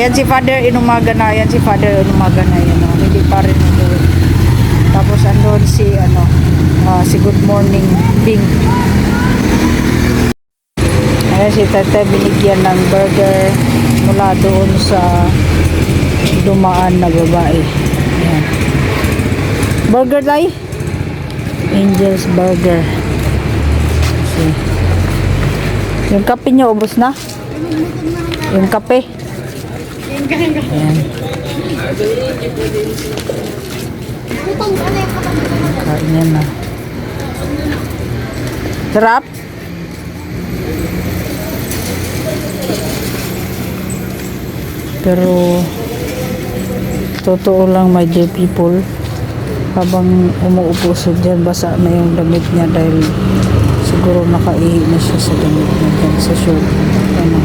Ayan si Father inumaga na, ayan si Father inumaga na yun. Oh. Hindi pa rin umuwi. Tapos andun si ano, ah, si Good Morning Bing. Ayan si Tete binigyan ng burger mula doon sa dumaan na babae. Ayan. Burger tayo? Angel's Burger. Yung kape niya ubos na? Yung kape? Ayan. Kain yan na. Sarap? Pero totoo lang my dear people habang umuupo siya dyan basa na yung damit niya dahil siguro nakaihi na siya sa damit niya dyan sa show ano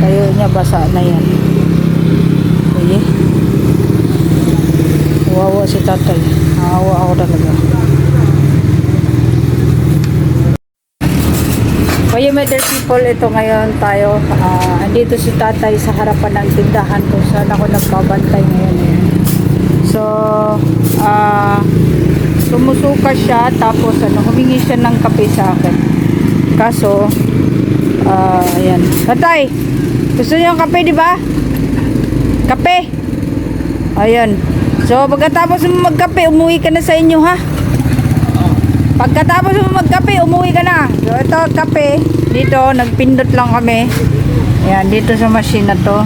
tayo niya basa na yan wawa si tatay naawa ako talaga Kaya dear people, ito ngayon tayo. ah, andito si tatay sa harapan ng tindahan kung saan ako nagbabantay ngayon. So, ah, sumusuka siya tapos ano, humingi siya ng kape sa akin. Kaso, ah, ayan. Tatay, gusto niyo ng kape, di ba? Kape. Ayan. So, pagkatapos mo magkape, umuwi ka na sa inyo, ha? Pagkatapos mo magkape, umuwi ka na. So, ito, kape. Dito, nagpindot lang kami. Ayan, dito sa machine na to.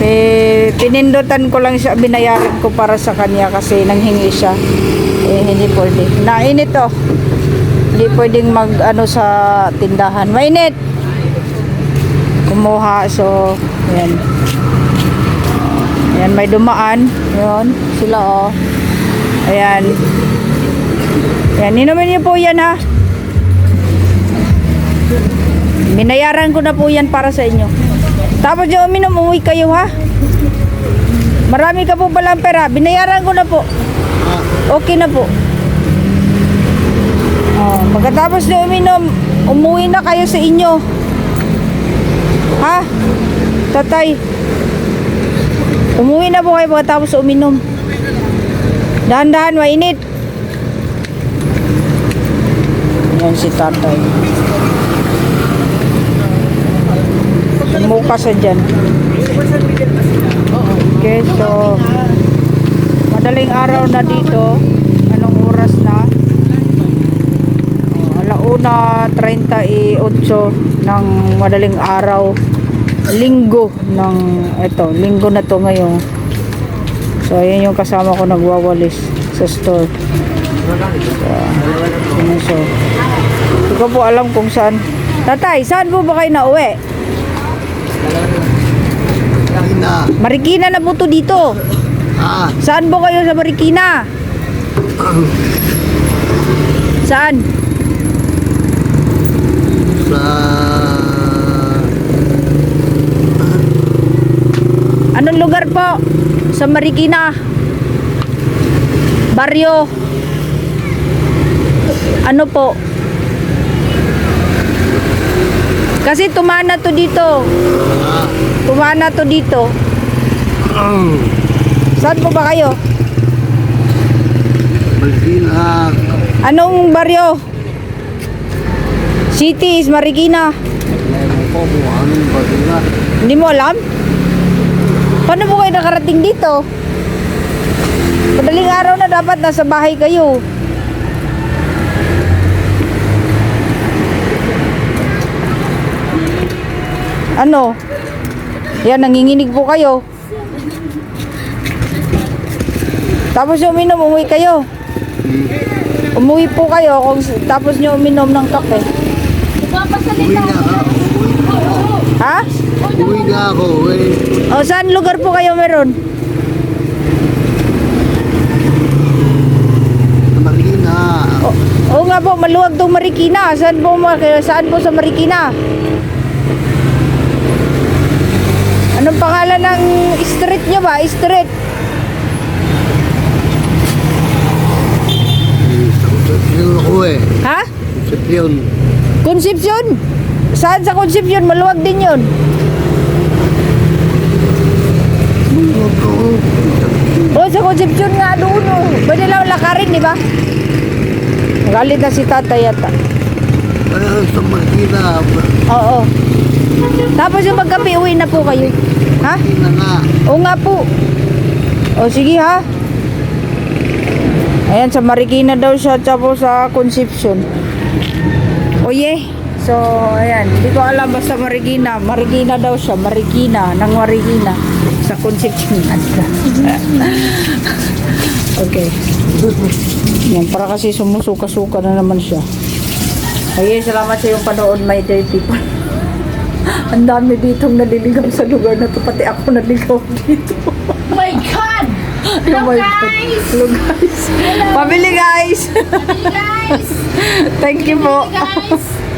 Eh, pinindutan ko lang siya, binayaran ko para sa kanya kasi nanghingi siya. Eh, hindi pwede. Nainit to. Hindi pwedeng mag, ano, sa tindahan. Mainit! Kumuha, so, ayan. Ayan, may dumaan. Ayan, sila, oh. Ayan. Yan, inumin niyo po yan ha. Binayaran ko na po yan para sa inyo. Tapos yung uminom, umuwi kayo ha. Marami ka po palang pera. Binayaran ko na po. Okay na po. Oh, pagkatapos nyo uminom, umuwi na kayo sa inyo. Ha? Tatay. Umuwi na po kayo pagkatapos uminom. Dahan-dahan, mainit. Yan si tatay. Umuka sa dyan. Okay, so madaling araw na dito. Anong oras na? Alauna 38 ng madaling araw. Linggo ng ito, linggo na to ngayon. So ayan yung kasama ko nagwawalis sa store. Ano so, hindi ko po alam kung saan. Tatay, saan po ba kayo nauwi? na. Marikina na po to dito. Ah, Saan po kayo sa Marikina? Saan? sa... Anong lugar po? Sa Marikina? Baryo? Ano po? Kasi tumana to dito. Tumana to dito. Saan po ba kayo? Malpina. Anong baryo? City is Marikina. Hindi mo alam? Paano po kayo nakarating dito? Madaling araw na dapat nasa bahay kayo. Ano? Yan, nanginginig po kayo. Tapos yung uminom, umuwi kayo. Umuwi po kayo kung tapos nyo uminom ng kape. Na ako. Uwi na ako. Uwi. O saan lugar po kayo meron? Malpina. O, oo nga po, maluwag tong Marikina. Saan po, saan po sa Marikina? Anong pangalan ng street nyo ba? Street? Concepcion ako eh. Ha? Concepcion. Concepcion? Saan sa Concepcion? Maluwag din yun. Conception nga doon. Oh. Pwede lang lakarin, di ba? Galit na si tatay yata. Kaya sa Marikina, Oo. Tapos yung pagkapi, uwi na po kayo. Ha? Marikina nga. Oo nga po. O sige ha. Ayan, sa Marikina daw siya, tapos sa Concepcion. O ye. So, ayan. Hindi ko alam basta Marikina. Marikina daw siya. Marikina. Nang Marikina. Sa Concepcion. okay. Yan, para kasi sumusuka-suka na naman siya. Ayun, salamat sa iyong panood, my dear people. Ang dami ditong naliligaw sa lugar na to. Pati ako naligaw dito. Oh my God! Oh my God. guys! Hello guys. Pabili guys. Guys! Thank you po. Guys!